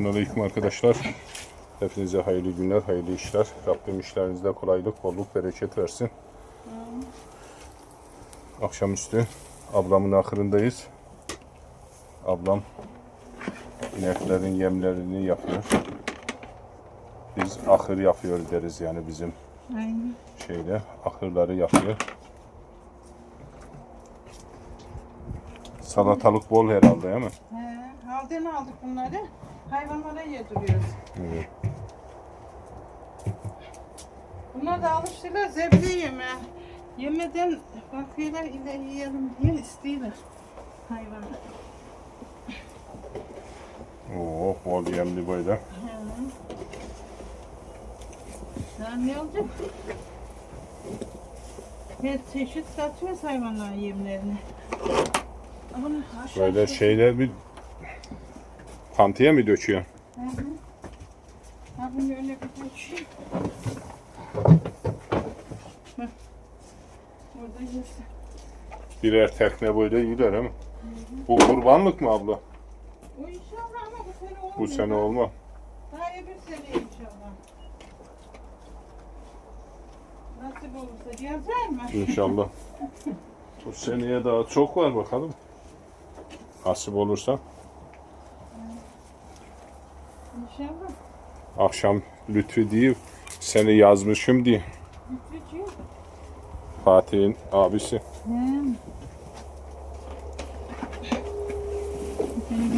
Selamünaleyküm arkadaşlar. Hepinize hayırlı günler, hayırlı işler. Rabbim işlerinizde kolaylık, bolluk, bereket versin. Akşamüstü ablamın ahırındayız. Ablam ineklerin yemlerini yapıyor. Biz ahır yapıyor deriz yani bizim Aynen. şeyde ahırları yapıyor. Salatalık bol herhalde değil mi? He, aldın aldık bunları. Hayvanlara yediriyoruz. Evet. Bunlar da alıştılar zebri yeme. Yemeden bakıyorlar ile yiyelim diye istiyorlar. Hayvanlar. Oo, bol yemli böyle. Daha ne olacak? Her çeşit satıyoruz hayvanların yemlerini. Ama Böyle şeyler bir pantiye mi döküyor? Hı hı. Ha bunu öyle bir. Bak. Orada yesin. Birer tekne böyle gider ama. Bu kurbanlık mı abla? O inşallah ama bu sene olmuyor. Bu sene olma. Daha iyi bir sene inşallah. Nasip olursa yazar mı? İnşallah. Bu seneye daha çok var bakalım. Nasip olursa. İnşallah. Akşam Lütfi diye seni yazmışım diye. Lütfücüğüm. Fatih'in abisi. He. Seni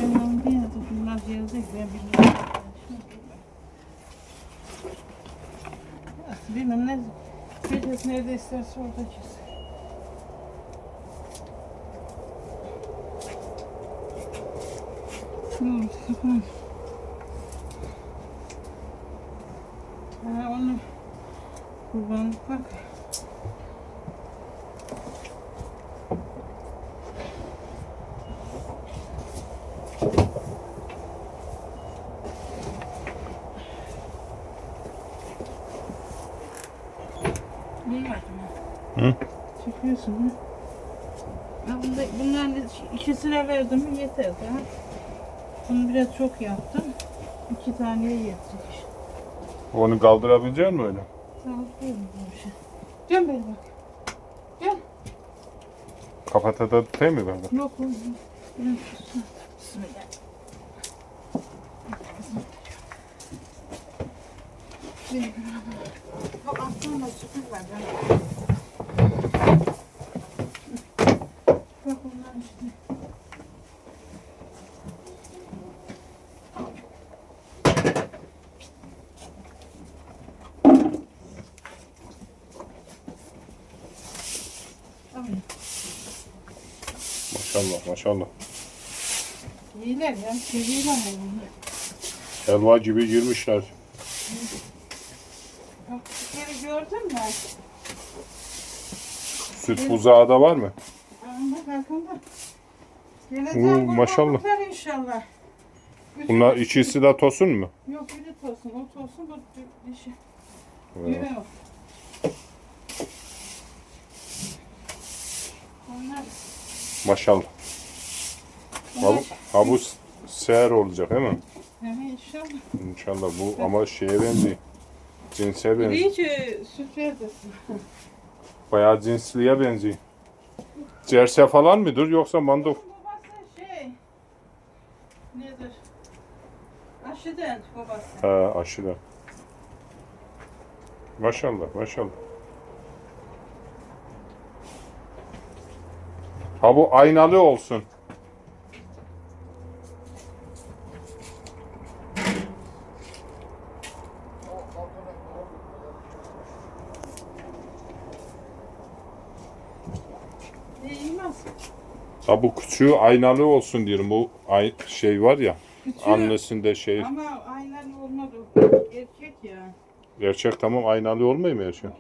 bilmem ne. Gecesi nerede isterse orada kesin. Hmm, süper. Ha, onu kurbanlık bak. Hı? Çekiyorsun ha? Bunda, bunların ikisine verdim mi yeter? Bunu biraz çok yaptım. İki taneye yetecek. Onu kaldırabilecek misin öyle? Buyurun bir şey. Dön beni bak. Dön. Kapatada tutayım mı ben de? Yok oğlum. Tutsun. Bismillah. Bak aklımda süpür var. ben. Bak onlar işte. Tamam. Maşallah. İyiler ya. Seviyorlar hayvanlar. Helva gibi girmişler. Bak kere gördün mü? Süt buzağı da var mı? Ama farkında. Oo, Geleceğim maşallah. maşallah. inşallah. Bütün- Bunlar ikisi de tosun mu? Yok biri tosun, o tosun, bu di- dişi. Evet. Biri o. Onlar, Maşallah. Ha, bu- ha bu s- seher olacak değil mi? yani inşallah. İnşallah bu ama şeye benziyor. Cinse Biri benziyor. hiç e, süt verdesin. Bayağı cinsliye benziyor. Cerse falan mıdır yoksa mandof? Babası şey, nedir? Aşıdan babası. Ha aşıda. Maşallah maşallah. Ha bu aynalı olsun. Ne yemez? Küçüğü aynalı olsun diyorum. Bu ay şey var ya. Küçüğü- Annesinde şey. Ama aynen olmadı. o Erkek ya. Gerçek tamam aynalı olmuyor mu erkek?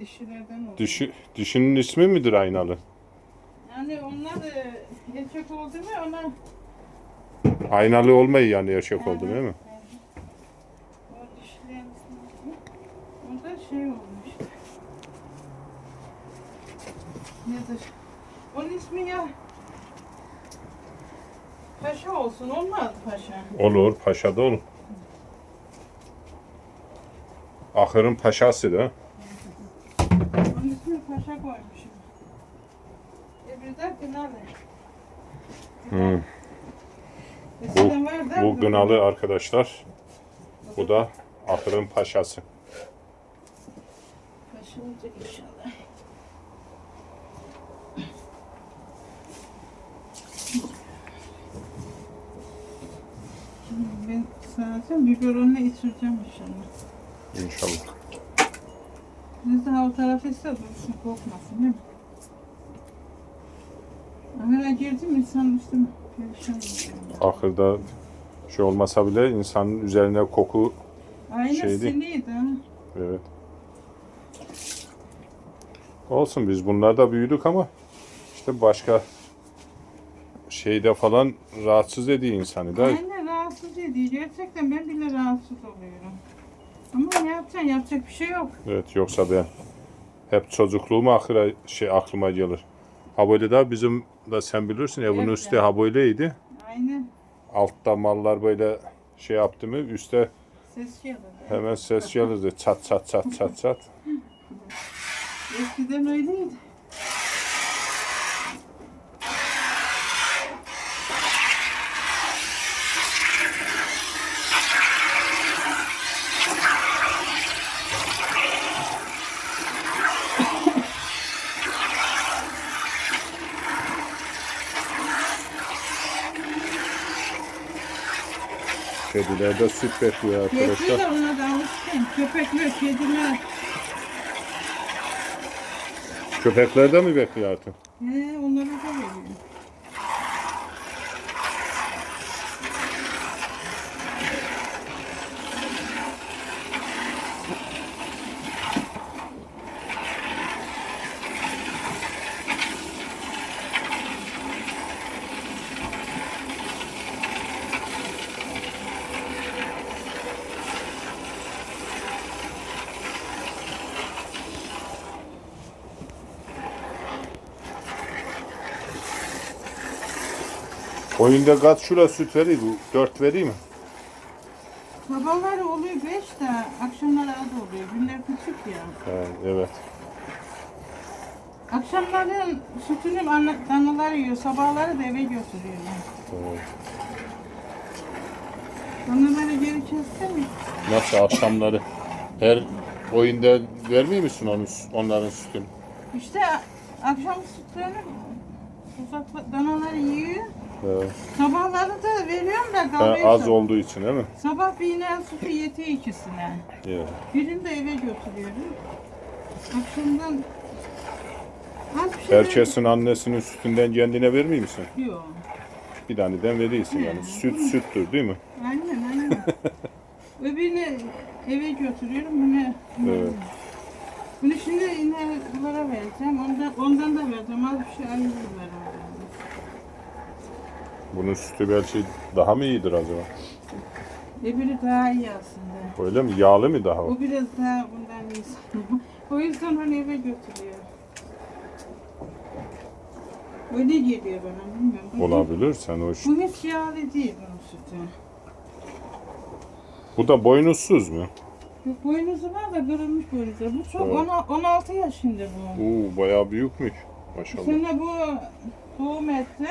Dişilerden oldu. Dişi, dişinin ismi midir aynalı? Yani onlar e, erkek oldu mu ona Aynalı olmayı yani erkek oldu değil mi? o dişilerin ismi Onda şey olmuş. Nedir? Onun ismi ya Paşa olsun olmaz paşa. Olur, paşada olur. Ahırın paşası da. Onun ismini paşa koymuşum. E bir de Gınalı. Eskiden var da Bu Gınalı arkadaşlar. Bu da ahırın paşası. Paşa olacak inşallah. Şimdi Ben zaten biberonla içireceğim inşallah. İnşallah. Biz daha o tarafı ise dursun korkmasın değil mi? Ahıra girdim insan üstüme perişan. Ahırda şey olmasa bile insanın üzerine koku Aynen Şeydi. siniydi ha. evet. Olsun biz bunlarda büyüdük ama işte başka şeyde falan rahatsız ediyor insanı da. Aynen rahatsız ediyor. Gerçekten ben bile rahatsız oluyorum. Ama ne yapacaksın? Yapacak bir şey yok. Evet yoksa ben hep çocukluğum akıra şey aklıma gelir. Ha böyle de bizim de sen bilirsin evin Evet, üstü ha böyleydi. Aynen. Altta mallar böyle şey yaptı mı üstte Ses geldi. hemen ses gelirdi. Çat çat çat çat çat. Eskiden öyleydi. Kediler de süt bekliyor Bekliyor arkadaşlar. da ona da alışkın. Köpekler, kediler. Köpekler de mi bekliyor artık? He, onlara da veriyor. Oyunda kaç şura süt veriyor bu? Dört veriyor mu? Sabahları oluyor beş de akşamları az oluyor. Günler küçük ya. He, evet. Akşamları sütünün anne, danaları yiyor. Sabahları da eve götürüyorlar. evet. Danaları geri kesse mi? Nasıl akşamları? Her oyunda vermiyor musun onu, onların sütünü? İşte akşam sütlerini uzak danaları yiyor. Evet. Sabahları da veriyorum da Ha, kalıyor. az olduğu için değil mi? Sabah bir ineğin sütü yetiyor ikisine. Evet. Birini de eve götürüyorum. Akşamdan az bir şey Herkesin annesinin sütünden kendine vermiyor musun? Yok. Bir taneden veriyorsun yani. Süt süttür değil mi? Aynen aynen. Öbürünü eve götürüyorum. Bunu, Evet. bunu şimdi ineklara vereceğim. Ondan, ondan da vereceğim. Az bir şey ayırırlar oradan. Bunun sütü belki daha mı iyidir acaba? Öbürü daha iyi aslında. Öyle mi? Yağlı mı daha? o? O biraz daha bundan iyi sanırım. O yüzden onu eve götürüyor. Öyle geliyor bana bilmiyorum. Bu- Olabilir sen o Bu hiç yağlı değil bunun sütü. Bu da boynuzsuz mu? Yok, Boynuzu var da kırılmış boynuzu. Bu çok Evet. ona- 16 yaşında bu. Oo bayağı büyükmüş. Bu Maşallah. sene bu doğum etti.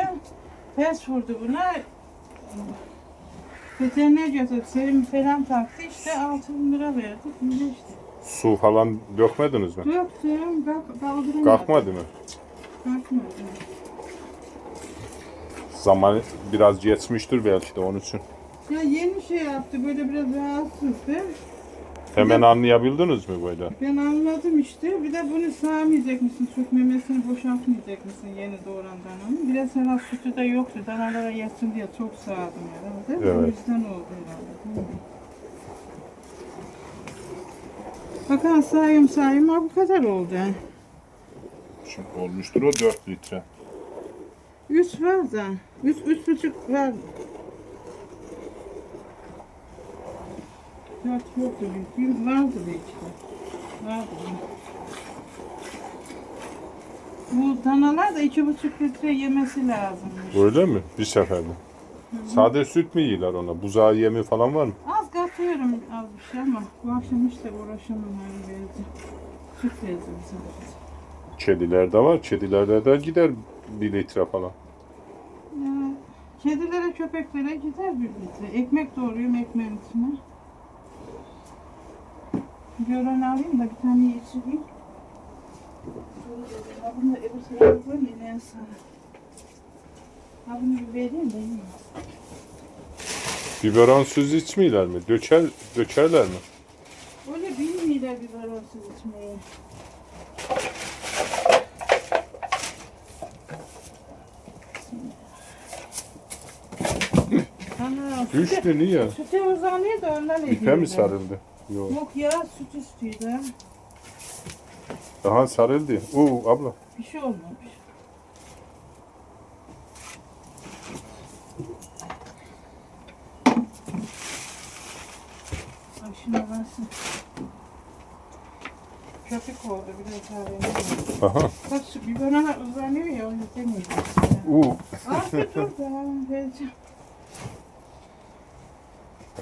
Pes vurdu buna. Veteriner götürdü. Serum falan taktı. İşte 6 bin lira verdik. Şimdi işte. Su falan dökmediniz mi? Yok serum kalk, kaldıramadı. Kalkmadı mı? Kalkmadı. Zaman biraz geçmiştir belki de onun için. Ya yeni şey yaptı. Böyle biraz rahatsızdı. Hemen anlayabildiniz mi böyle? Ben anladım işte. Bir de bunu sağmayacak mısın? Çok memesini boşaltmayacak mısın yeni doğuran dananın? Biraz herhalde sütü de yoktu. Danalara yatsın diye çok sağdım herhalde. O Evet. yüzden oldu herhalde. değil mi? Bakın sayım sayım bu kadar oldu. Şimdi olmuştur o 4 litre. Üç var da. Üç, üç buçuk var. Dört yoktu büyük. Vardı belki de. Vardı. Bu danalar da iki buçuk litre yemesi lazımmış. Öyle mi? Bir seferde. Sade süt mü yiyorlar ona? Buzağı yemi falan var mı? Az katıyorum az bir şey ama bu akşam işte uğraşamam hani verdi. Süt verdim sadece. Kedilerde var. Kedilerde de gider bir litre falan. Ya, kedilere köpeklere gider bir litre. Ekmek doğruyorum ekmeğin içine. Gören alayım da bir tane içireyim. Ha bunu öbür tarafa koyayım ineğe sana. Ha bunu bir vereyim de yiyeyim. Biberonsuz içmiyorlar mı? Döker, dökerler mi? Öyle bilmiyorlar biberonsuz içmeyi. Ana, süte, Düştü niye? süte uzanıyor da ondan ediyorlar. İpe mi sarıldı? Yok. Yok ya süt üstüydü. ha. Daha sarıldı. Oo abla. Bir şey olmamış. Ay şuna versin. Köpük oldu biraz daha benim. Aha. Bak şu biberona uzanıyor ya onu demeyeceğim. Oo. Afiyet olsun. Vereceğim.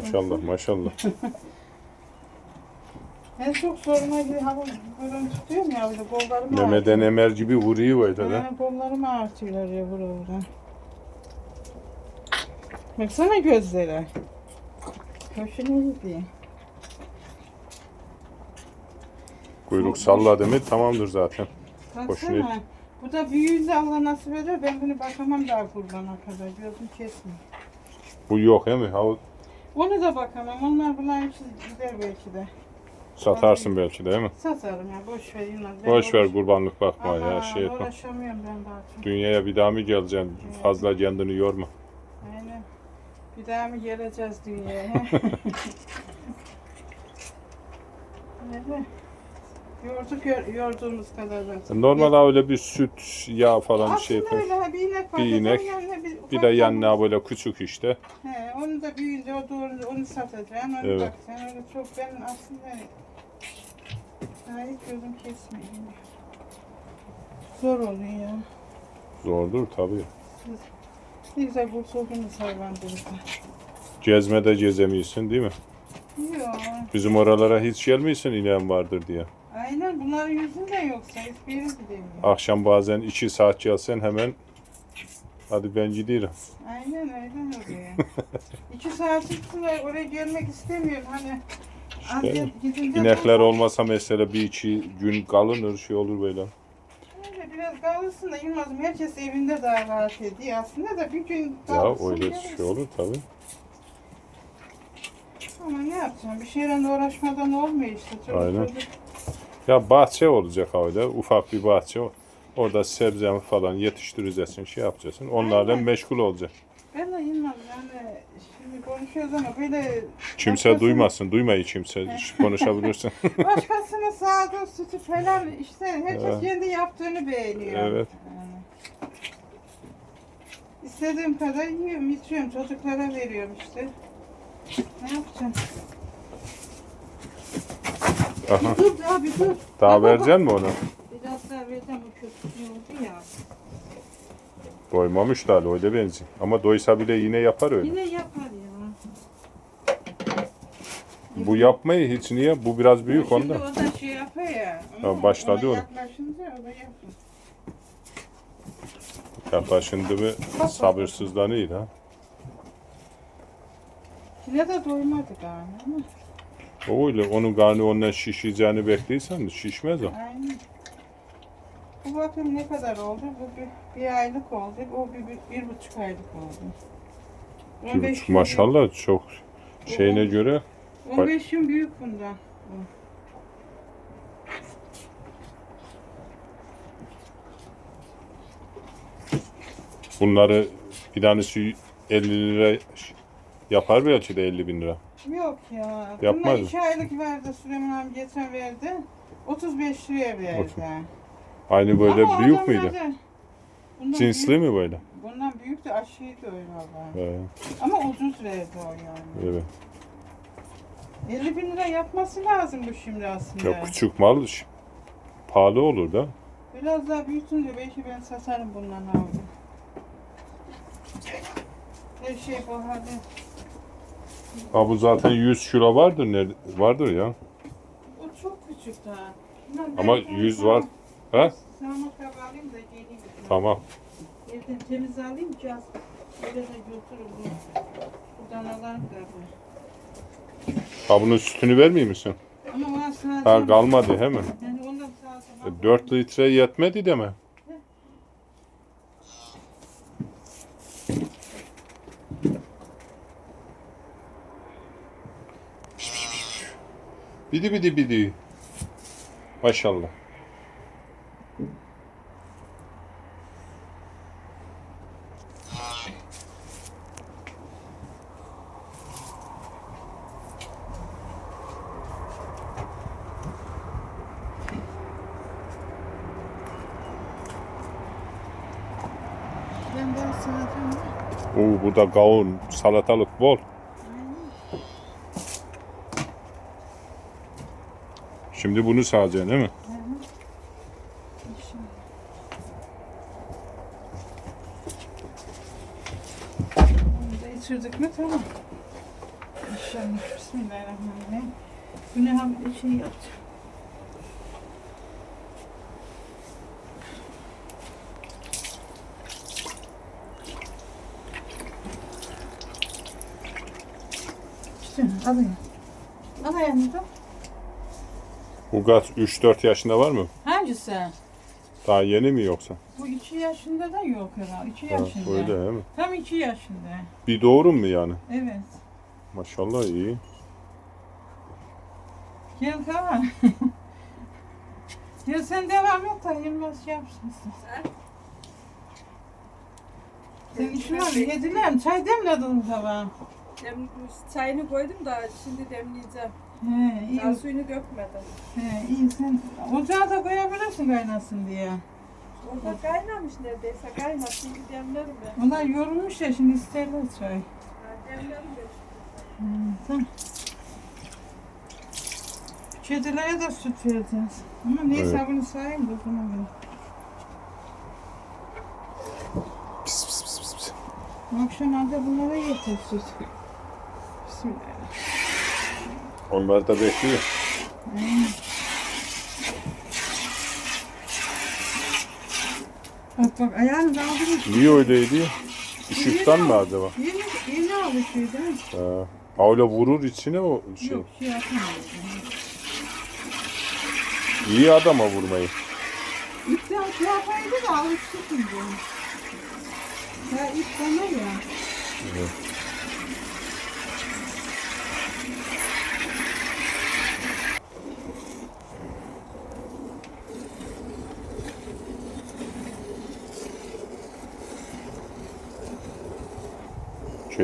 Maşallah maşallah. En çok soruma bir hava böyle tutuyorum ya öyle kollarımı Mehmet'en Emer gibi vuruyor öyle de. Ha, kollarımı artıyorlar ya vura vura. Baksana gözlere. Hoşuna gidiyor. Kuyruk salladı mı tamamdır zaten. Hoşuna Baksana. Bu da büyüğünde Allah nasip eder. Ben bunu bakamam daha kurbana kadar. Gözüm kesme. Bu yok değil mi? Ha, Onu da bakamam. Onlar bunlar hepsi gider belki de. Satarsın belki değil mi? Satarım ya. Boş ver. Ben Boş ver uğraş- kurbanlık bakma ya şey yapma. Uğraşamıyorum ben daha çok. Dünyaya bir daha mı geleceksin? Fazla kendini yorma. Aynen. Bir daha mı geleceğiz dünyaya? Evet. Yorduk yor, yorduğumuz kadar zaten. Normal öyle bir süt, yağ falan Aslında şey yapar. öyle ha, bir inek var. Bir inek, yanına bir, Bir ufak de bir- yanına böyle küçük işte. He, onu da büyüyünce o doğru onu satacaksın. Onu Evet. bakacaksın. Öyle çok ben aslında hiç gözüm kesmiyor. Zor oluyor ya. Zordur tabii. Ne güzel kurtuldunuz hayvancılıkta. Gezmede gezemiyorsun değil mi? Yok. Bizim oralara hiç gelmiyorsun ineğin vardır diye. Aynen bunların yüzünden yoksa hiçbir yere gidemiyor. Akşam bazen iki saat gelsen hemen hadi ben gidiyorum. Aynen öyle oluyor. İki saat çıktılar oraya gelmek istemiyorum hani. İşte İnekler olmasa mesela bir iki gün kalınır şey olur böyle. Öyle biraz kalırsın da Yılmaz'ım herkes evinde daha rahat ediyor aslında da bir gün Ya kalırsın. öyle gelirsin. şey olur tabii. Ama ne yapacağım bir şeyle uğraşmadan olmuyor işte. Çocuk Aynen. çocuk. Ya bahçe olacak öyle ufak bir bahçe. Orada sebze falan yetiştireceksin, şey yapacaksın. Onlarla Aynen. meşgul olacak. Ben de Yılmaz yani şimdi konuşuyoruz ama böyle Kimse duymasın, duymayı kimse konuşabilirsin. başkasının sağdığı sütü falan işte herkes Evet. kendi yaptığını beğeniyor. Evet. Yani. İstediğim kadar yiyorum, içiyorum, çocuklara veriyorum işte. Ne yapacağım? Aha. Bir dur daha bir dur. Daha bak, vereceksin mi onu? Biraz daha vereceğim o köpük oldu ya. Doymamış da öyle benziyor. Ama doysa bile yine yapar öyle. Yine yapar ya. Bu yapmayı hiç niye? Bu biraz büyük Şimdi onda. o da şey yapıyor ya. ama başladı ona. Yaklaşınca o da yapıyor. Yaklaşındı mı sabırsızlanıyor ha. Yine de doymadı galiba ama. O öyle onun karnı ondan şişeceğini bekliysen şişmez o. Aynen. Bu bakım ne kadar oldu? Bu bir, bir aylık oldu. O bir, bir, bir buçuk aylık oldu. Bir 15 buçuk gün maşallah çok şeyine göre 15 gün büyük bundan. bu. bunları bir tanesi 50 lira yapar belki de 50 bin lira. Yok ya. Yapmaz Bunlar mı? iki aylık verdi Süleyman abi geçen verdi. 35 liraya verdi. Otuz. Aynı böyle Ama büyük adamlar müydü? da- Bundan Cinsli büyük, mi böyle? Bundan büyük de aşıydı öyle valla. He, Ama ucuz verdi o yani. evet. 50 bin lira yapması lazım bu şimdi aslında. Ya küçük mal pahalı olur da. Biraz daha büyütünce belki ben satarım bundan abi. Her şey baharda. Ha bu zaten 100 kilo vardır. Nerede? Vardır ya. O çok küçük daha. Bundan Ama ben sana 100 var. Ha? Sarma kabı alayım da geleyim. Tamam. Evden temiz alayım ki az. Öyle de götürürüm. Bu, bu danalar da bu. Ha bunun sütünü vermeyeyim misin? Ama ona sadece... Ha kalmadı he mi? Yani ondan sadece... E, 4 litre yetmedi deme. Bidi bidi bidi. Maşallah. Ben ben sadece... Oo burada gavun, salatalık bol. Şimdi bunu sağacaksın değil mi? Bunu da içirdik mi tamam. İnşallah. Bismillahirrahmanirrahim. Bu ne ham şey yaptı. İşte alayım. Alayım da. Bu gaz 3-4 yaşında var mı? Hangisi? Daha yeni mi yoksa? Bu iki yaşında da yok herhalde. İki Ha, yaşında. öyle değil mi? Tam iki yaşında. Bir doğru mu yani? Evet. Maşallah iyi. Gel tamam. ya sen devam et da Yılmaz şey yapsın. Sen işin var yediler mi? Çay demledin tamam. Dem, çayını koydum da şimdi demleyeceğim. He iyi. Daha suyunu dökmedim. He iyi sen. Ocağa da koyabilirsin kaynasın diye. Orada kaynamış neredeyse. Kaynar şimdi demlerim ben. Onlar yorulmuş ya şimdi isterler çay. Ha, demlerim ben. Hı, tamam. Kedilere de süt vereceğiz. Ama neyse Evet. bunu sayayım da pis. pis. Akşam hadi bunlara yeter süt. Bismillah. Onlar da bekliyor. Bak bak ayağını kaldırmış. Niye öyleydi? Işıktan mı acaba? Yeni, yeni alışıyor değil mi? Ha. Öyle vurur içine o şey. Yok şey yapamıyor. İyi adama vurmayı. İpten şey yapaydı da alıştı şimdi. Ya ip bana ya.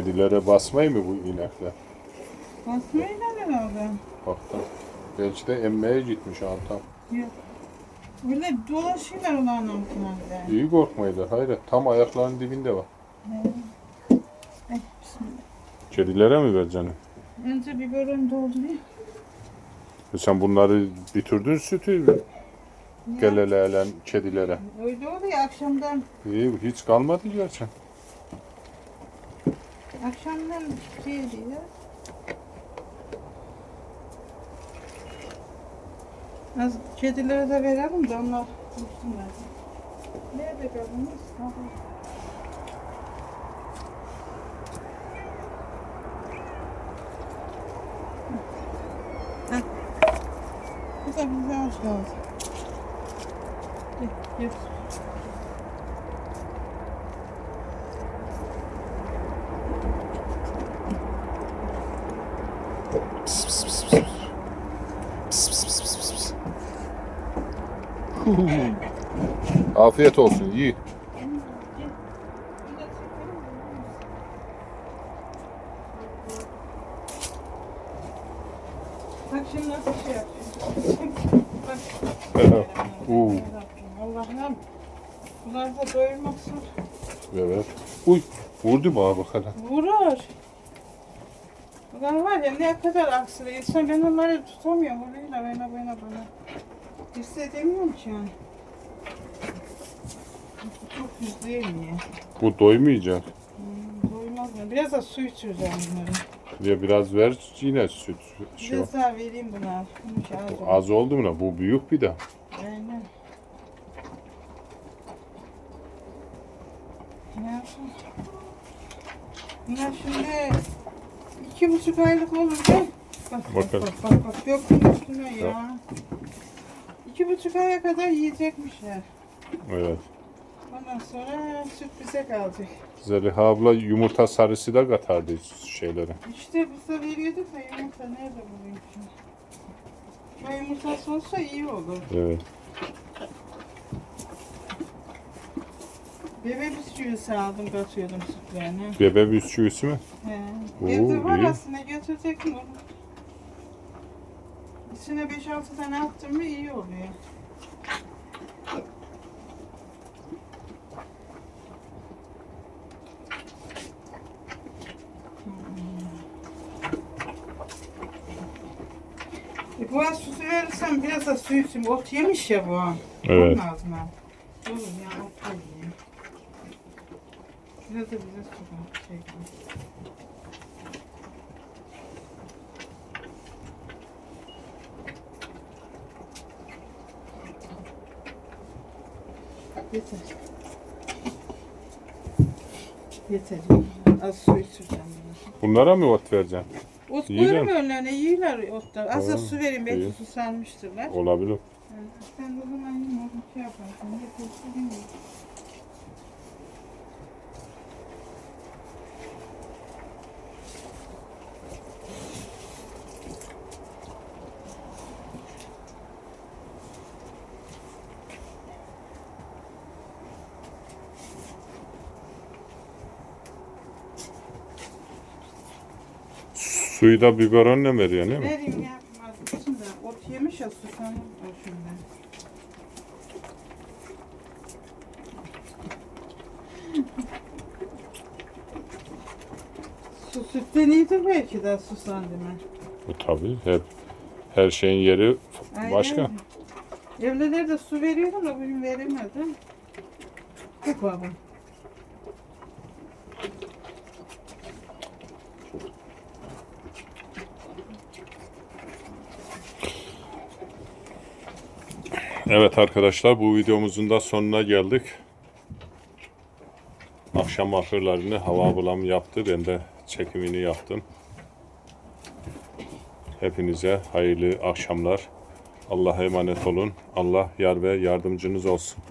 Kedilere basmayı mı bu inekler? Basmayla herhalde. Bak da. Belki de emmeye gitmiş adam. Yok. Öyle dolaşıyorlar onların altına. İyi korkmaydı. Hayret. Tam ayaklarının dibinde var. Eh, bismillah. Kedilere mi vereceksin? Önce biberon doldurayım. E sen bunları bitirdin sütü geleleyen kedilere. Öyle oluyor akşamdan. İyi hiç kalmadı gerçi. Akşamdan şey diyor. Az kedilere de verelim de onlar içsinler. Nerede kaldınız? Ha, bu. Da bize az kaldı. Gel, gel. Afiyet olsun. iyi. Bak şimdi nasıl şey yapıyor. Bak. Oo, Allah'ım. Bunlar da doyurmasın. evet. Uy, vurdu bana bak hele. Vurur. Bunlar var ya ne kadar aksırı. İnsan ben onları tutamıyorum. Burayla böyle böyle böyle. Hissedemiyorum ki yani. Çok hızlı yemiyor. Bu doymayacak. Hmm, Doymaz mı? Biraz da su içireceğim bunları. Ya biraz ver yine süt. Şey, Biraz daha vereyim buna. Bunu şey az oldu. az oldu mu? Bu büyük bir de. Aynen. Ne yapayım? Bunlar şimdi iki buçuk aylık olunca bak bak bak bak, bak. yok bunun üstüne ya. İki buçuk aya kadar yiyecekmişler. Evet. Ondan sonra süt bize kalacak. Zeliha abla yumurta sarısı da katardı şeylere. İşte biz de veriyorduk da yumurta nerede bugün şimdi? Ya yumurtası olsa iyi olur. Evet. Bebe bisküvisi aldım katıyordum sütlerine. Bebe bisküvisi mi? He. Oo, Evde var iyi. aslında götürecektim onu. İçine 5-6 tane attım mı iyi oluyor. E bu an sütü verirsem biraz da su içeyim. Ot yemiş ya bu. Evet. Onun ağzına. Olur ya ot yiyeyim. Biraz da bize su şey koy. Yeter. Yeter. Az su içeceğim. bunu. Bunlara mı ot vereceksin? Ot İyi koyarım önlerine yiyorlar otlar. Az da Tamam, su iyi. belki susanmıştırlar. Olabilir. Sen de o zaman yine onu şey yaparsın. Değil mi? Suyu da biberonla veriyor değil mi? Vereyim ya. Vazgeçin de ot yemiş ya susanır o şimdi. Su sütten iyidir belki de susan değil mi? Bu tabii. Hep her şeyin yeri başka. Evlilerde de su veriyordum da bugün veremedim. Bu baba. Evet arkadaşlar bu videomuzun da sonuna geldik. Akşam ahırlarını hava bulam yaptı. Ben de çekimini yaptım. Hepinize hayırlı akşamlar. Allah'a emanet olun. Allah yar ve yardımcınız olsun.